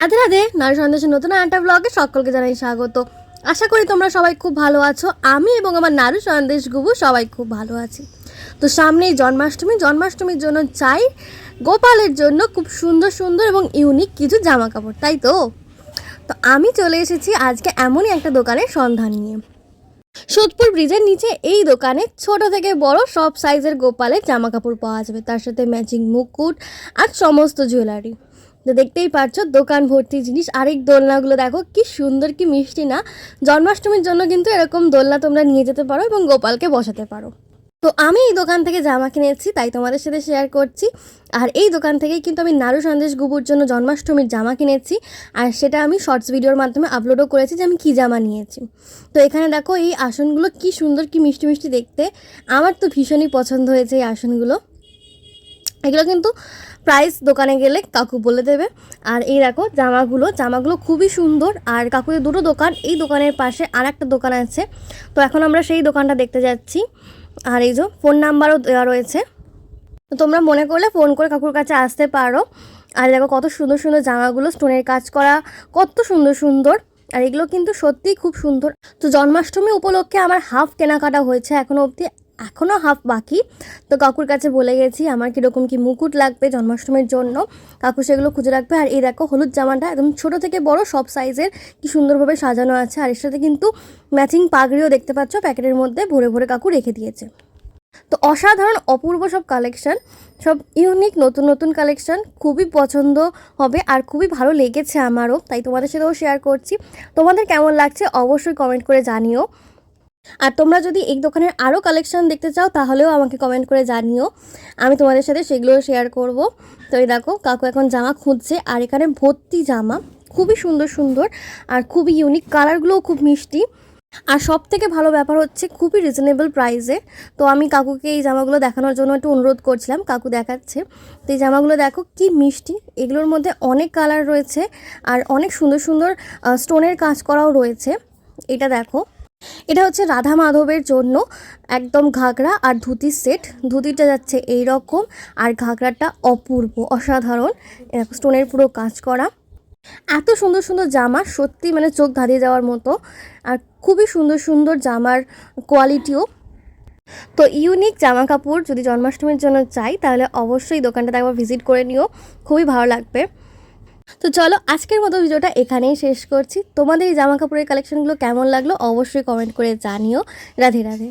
রাধে রাধে নারী সন্দেশের নতুন একটা ব্লগে সকলকে জানাই স্বাগত। আশা করি তোমরা সবাই খুব ভালো আছো। আমি এবং আমার নারু সন্দেশ গুবু সবাই খুব ভালো আছি। তো সামনেই জন্মাষ্টমী। জন্মাষ্টমীর জন্য চাই গোপালের জন্য খুব সুন্দর সুন্দর এবং ইউনিক কিছু জামা কাপড় তাই তো? তো আমি চলে এসেছি আজকে এমনই একটা দোকানের সন্ধান নিয়ে। সোদপুর ব্রিজের নিচে এই দোকানে ছোট থেকে বড় সব সাইজের গোপালের জামা কাপড় পাওয়া যাবে। তার সাথে ম্যাচিং মুকুট আর সমস্ত জুয়েলারি তো দেখতেই পাচ্ছ দোকান ভর্তি জিনিস। আরেক দোলনাগুলো দেখো, কি সুন্দর, কি মিষ্টি না। জন্মাষ্টমীর জন্য কিন্তু এরকম দোলনা তোমরা নিয়ে যেতে পারো এবং গোপালকে বসাতে পারো। তো আমি এই দোকান থেকে জামা কিনেছি, তাই তোমাদের সাথে শেয়ার করছি। আর এই দোকান থেকেই কিন্তু আমি নাড়ু সন্দেশ গুবুর জন্য জন্মাষ্টমীর জামা কিনেছি। আর সেটা আমি শর্টস ভিডিওর মাধ্যমে আপলোডও করেছি যে আমি কী জামা নিয়েছি। তো এখানে দেখো, এই আসনগুলো কি সুন্দর, কি মিষ্টি মিষ্টি দেখতে। আমার তো ভীষণই পছন্দ হয়েছে এই আসনগুলো। এগুলো কিন্তু প্রাইস দোকানে গেলে কাকু বলে দেবে। আর এই দেখো, জামাগুলো জামাগুলো খুবই সুন্দর। আর কাকুদের দুটো দোকান, এই দোকানের পাশে আর একটা দোকান আছে। তো এখন আমরা সেই দোকানটা দেখতে যাচ্ছি। আর এই যে ফোন নাম্বারও দেওয়া রয়েছে। তোমরা মনে করলে ফোন করে কাকুর কাছে আসতে পারো। আর দেখো, কত সুন্দর সুন্দর জামাগুলো স্টোনের কাজ করা, কত সুন্দর সুন্দর। আর এগুলো কিন্তু সত্যিই খুব সুন্দর। তো জন্মাষ্টমী উপলক্ষে আমার হাফ কেনাকাটা হয়েছে এখনও অবধি। এখনও হাফ বাকি। তো কাকুর কাছে বলে গেছি, আমার কীরকম কি মুকুট লাগবে জন্মাষ্টমীর জন্য? কাকু সেগুলো খুঁজে রাখবে। আর এই দেখো, হলুদ জামাটা একদম ছোট থেকে বড়, সব সাইজের কি সুন্দরভাবে সাজানো আছে। আর এর সাথে কিন্তু ম্যাচিং পাগড়িও দেখতে পাচ্ছ, প্যাকেটের মধ্যে ভরে ভরে কাকু রেখে দিয়েছে। তো অসাধারণ, অপূর্ব সব কালেকশন সব ইউনিক নতুন নতুন কালেকশন খুবই পছন্দ হবে আর খুবই ভালো লেগেছে আমারও, তাই তোমাদের সাথেও শেয়ার করছি। তোমাদের কেমন লাগছে অবশ্যই কমেন্ট করে জানিও। আর তোমরা যদি এই দোকানের আরও কালেকশন দেখতে চাও, তাহলেও আমাকে কমেন্ট করে জানিও। আমি তোমাদের সাথে সেগুলো শেয়ার করব। তো এই দেখো, কাকু এখন জামা খুঁজছে, আর এখানে ভর্তি জামা। খুবই সুন্দর সুন্দর, আর খুবই ইউনিক কালারগুলোও খুব মিষ্টি। আর সব থেকে ভালো ব্যাপার হচ্ছে, খুবই রিজনেবল প্রাইসে তো আমি কাকুকে এই জামাগুলো দেখানোর জন্য একটু অনুরোধ করছিলাম, কাকু দেখাচ্ছে। তো এই জামাগুলো দেখো, কি মিষ্টি। এগুলোর মধ্যে অনেক কালার রয়েছে, আর অনেক সুন্দর সুন্দর স্টোনের কাজ করাও রয়েছে। এটা দেখো। এটা হচ্ছে রাধা মাধবের জন্য একদম ঘাগরা আর ধুতির সেট। ধুতিটা যাচ্ছে এই রকম আর ঘাগরাটা অপূর্ব, অসাধারণ। স্টোনের পুরো কাজ করা। এত সুন্দর সুন্দর জামা, সত্যি মানে চোখ ধাঁধিয়ে যাওয়ার মতো। আর খুবই সুন্দর সুন্দর জামার কোয়ালিটিও তো ইউনিক জামা কাপড় যদি জন্মাষ্টমীর জন্য চাই, তাহলে অবশ্যই দোকানটাতে একবার ভিজিট করে নিও। খুবই ভালো লাগবে। তো চলো আজকের মতো ভিডিওটা এখানেই শেষ করছি। তোমাদের এই জামা কাপড়ের কালেকশনগুলো কেমন লাগল অবশ্যই কমেন্ট করে জানিও। রাধে রাধে।